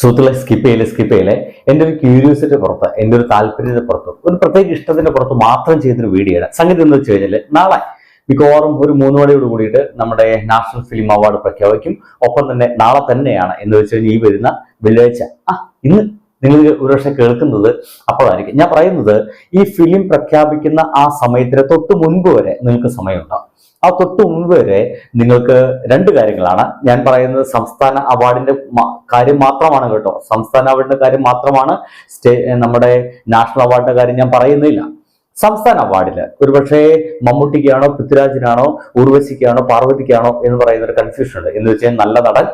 സുഹൃത്തുക്കളെ സ്കിപ്പ് ചെയ്യൽ സ്കിപ്പ് ചെയ്യൽ എന്റെ ഒരു ക്യൂരിയോസിറ്റി പുറത്ത് എന്റെ ഒരു താല്പര്യത്തെ പുറത്ത് ഒരു പ്രത്യേക ഇഷ്ടത്തിന്റെ പുറത്ത് മാത്രം ചെയ്തൊരു വീഡിയോ സംഗതി എന്ന് വെച്ച് കഴിഞ്ഞാൽ നാളെ മിക്കവാറും ഒരു മൂന്ന് മണിയോട് കൂടിയിട്ട് നമ്മുടെ നാഷണൽ ഫിലിം അവാർഡ് പ്രഖ്യാപിക്കും. ഒപ്പം തന്നെ നാളെ തന്നെയാണ് എന്ന് വെച്ച് കഴിഞ്ഞാൽ ഈ വരുന്ന വെള്ളിയാഴ്ച. ആ ഇന്ന് നിങ്ങൾ ഒരുപക്ഷെ കേൾക്കുന്നത് അപ്പോഴായിരിക്കും. ഞാൻ പറയുന്നത് ഈ ഫിലിം പ്രഖ്യാപിക്കുന്ന ആ സമയത്തിന് തൊട്ട് മുൻപ് വരെ നിങ്ങൾക്ക് സമയമുണ്ടാവും ആ തൊട്ട് മുൻപ് വരെ നിങ്ങൾക്ക് രണ്ട് കാര്യങ്ങളാണ്. ഞാൻ പറയുന്നത് സംസ്ഥാന അവാർഡിന്റെ കാര്യം മാത്രമാണ് കേട്ടോ. സംസ്ഥാന അവാർഡിന്റെ കാര്യം മാത്രമാണ് സ്റ്റേ നമ്മുടെ നാഷണൽ അവാർഡിന്റെ കാര്യം ഞാൻ പറയുന്നില്ല. സംസ്ഥാന അവാർഡിൽ ഒരുപക്ഷെ മമ്മൂട്ടിക്കാണോ പൃഥ്വിരാജിനാണോ ഉർവശിക്കാണോ പാർവതിക്കാണോ എന്ന് പറയുന്ന ഒരു കൺഫ്യൂഷൻ ഉണ്ട്. എന്ന് വെച്ചാൽ നല്ല നടൻ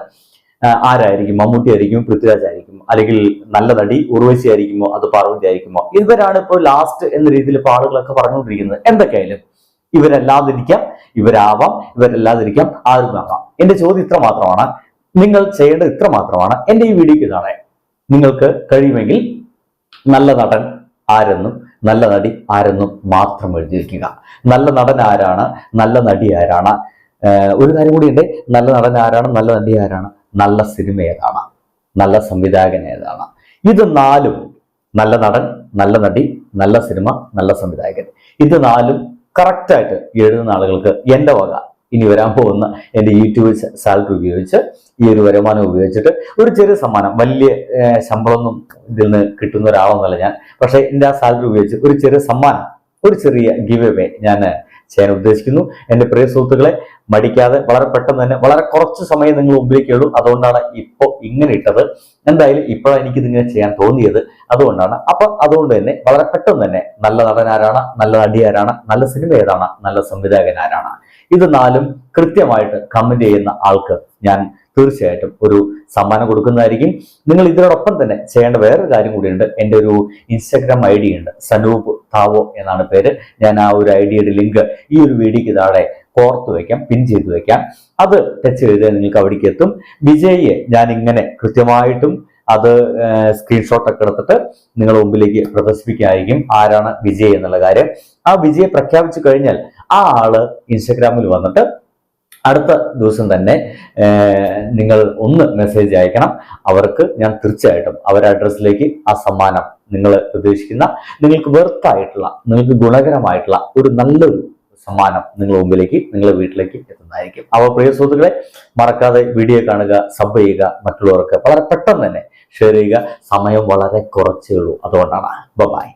ആരായിരിക്കും? മമ്മൂട്ടി ആയിരിക്കും പൃഥ്വിരാജ് ആയിരിക്കും. അല്ലെങ്കിൽ നല്ല നടി ഉർവശി ആയിരിക്കുമോ? അത് പാർവതി ആയിരിക്കുമോ? ഇവരാണ് ഇപ്പോൾ ലാസ്റ്റ് എന്ന രീതിയിൽ ഇപ്പോൾ ആളുകളൊക്കെ പറഞ്ഞുകൊണ്ടിരിക്കുന്നത്. എന്തൊക്കെയായാലും ഇവരല്ലാതിരിക്കാം ഇവരാവാം ഇവരല്ലാതിരിക്കാം ആരുമാകാം. എന്റെ ചോദ്യം ഇത്ര മാത്രമാണ്. നിങ്ങൾ ചെയ്യേണ്ടത് ഇത്ര മാത്രമാണ്. എന്റെ ഈ വീഡിയോക്ക് ഇതാണ്. നിങ്ങൾക്ക് കഴിയുമെങ്കിൽ നല്ല നടൻ ആരെന്നും നല്ല നടി ആരെന്നും മാത്രം എഴുതി വെക്കുക നല്ല നടൻ ആരാണ്? നല്ല നടി ആരാണ്? ഒരു കാര്യം കൂടി ഉണ്ട്. നല്ല നടൻ ആരാണ്? നല്ല നടി ആരാണ്? നല്ല സിനിമ ഏതാണ്? നല്ല സംവിധായകൻ ഏതാണ്? ഇത് നാലും നല്ല നടൻ നല്ല നടി നല്ല സിനിമ നല്ല സംവിധായകൻ. ഇത് നാലും കറക്റ്റായിട്ട് എഴുതുന്ന ആളുകൾക്ക് എന്റെ വക. ഇനി വരാൻ പോകുന്ന എന്റെ യൂട്യൂബ് സാലറി ഉപയോഗിച്ച് ഈ ഒരു വരുമാനം ഉപയോഗിച്ചിട്ട് ഒരു ചെറിയ സമ്മാനം. വലിയ ശമ്പളമൊന്നും ഇതിൽ നിന്ന് കിട്ടുന്ന ഒരാളൊന്നുമല്ല ഞാൻ. പക്ഷേ എന്റെ ആ സാലറി ഉപയോഗിച്ച് ഒരു ചെറിയ സമ്മാനം ഒരു ചെറിയ ഗിവ് എവേ ഞാൻ ചെയ്യാൻ ഉദ്ദേശിക്കുന്നു. എന്റെ പ്രിയ സുഹൃത്തുക്കളെ മടിക്കാതെ വളരെ പെട്ടെന്ന് തന്നെ വളരെ കുറച്ച് സമയം നിങ്ങൾ മുമ്പിലേക്ക് ഉള്ളൂ അതുകൊണ്ടാണ് ഇപ്പോൾ ഇങ്ങനെ ഇട്ടത്. എന്തായാലും ഇപ്പോഴാണ് എനിക്ക് ഇതിങ്ങനെ ചെയ്യാൻ തോന്നിയത്. അതുകൊണ്ടാണ്. അപ്പൊ അതുകൊണ്ട് തന്നെ വളരെ പെട്ടെന്ന് തന്നെ നല്ല നടൻ ആരാണ് നല്ല നടി ആരാണ് നല്ല സിനിമ ഏതാണ് നല്ല സംവിധായകൻ ആരാണ് ഇത് നാലും കൃത്യമായിട്ട് കമന്റ് ചെയ്യുന്ന ആൾക്ക് ഞാൻ തീർച്ചയായിട്ടും ഒരു സമ്മാനം കൊടുക്കുന്നതായിരിക്കും. നിങ്ങൾ ഇതിനോടൊപ്പം തന്നെ ചെയ്യേണ്ട വേറൊരു കാര്യം കൂടിയുണ്ട്. എന്റെ ഒരു ഇൻസ്റ്റാഗ്രാം ഐ ഡി ഉണ്ട്. സനൂപ് താവോ എന്നാണ് പേര്. ഞാൻ ആ ഒരു ഐ ഡിയുടെ ലിങ്ക് ഈ ഒരു വീഡിയോക്ക് താഴെ കോർത്ത് വയ്ക്കാം പിൻ ചെയ്ത് വയ്ക്കാം അത് ടച്ച് ചെയ്ത് നിങ്ങൾക്ക് അവിടേക്ക് എത്തും. വിജയിയെ ഞാൻ ഇങ്ങനെ കൃത്യമായിട്ടും അത് സ്ക്രീൻഷോട്ട് ഒക്കെ എടുത്തിട്ട് നിങ്ങളുടെ മുമ്പിലേക്ക് പ്രദർശിപ്പിക്കായിരിക്കും ആരാണ് വിജയ് എന്നുള്ള കാര്യം. ആ വിജയെ പ്രഖ്യാപിച്ചു കഴിഞ്ഞാൽ ആ ആൾ ഇൻസ്റ്റഗ്രാമിൽ വന്നിട്ട് അടുത്ത ദിവസം തന്നെ നിങ്ങൾ ഒന്ന് മെസ്സേജ് അയക്കണം. അവർക്ക് ഞാൻ തീർച്ചയായിട്ടും അവരുടെ അഡ്രസ്സിലേക്ക് ആ സമ്മാനം നിങ്ങൾ പ്രതീക്ഷിക്കുന്ന നിങ്ങൾക്ക് വെർത്തായിട്ടുള്ള നിങ്ങൾക്ക് ഗുണകരമായിട്ടുള്ള ഒരു നല്ലൊരു സമ്മാനം നിങ്ങളുടെ മുമ്പിലേക്ക് നിങ്ങളുടെ വീട്ടിലേക്ക് എത്തുന്നതായിരിക്കും. അപ്പോൾ പ്രിയ സുഹൃത്തുക്കളെ മറക്കാതെ വീഡിയോ കാണുക സബ് ചെയ്യുക മറ്റുള്ളവർക്ക് വളരെ പെട്ടെന്ന് തന്നെ ഷെയർ ചെയ്യുക. സമയം വളരെ കുറച്ചേ ഉള്ളൂ. അതുകൊണ്ടാണ്. ബൈ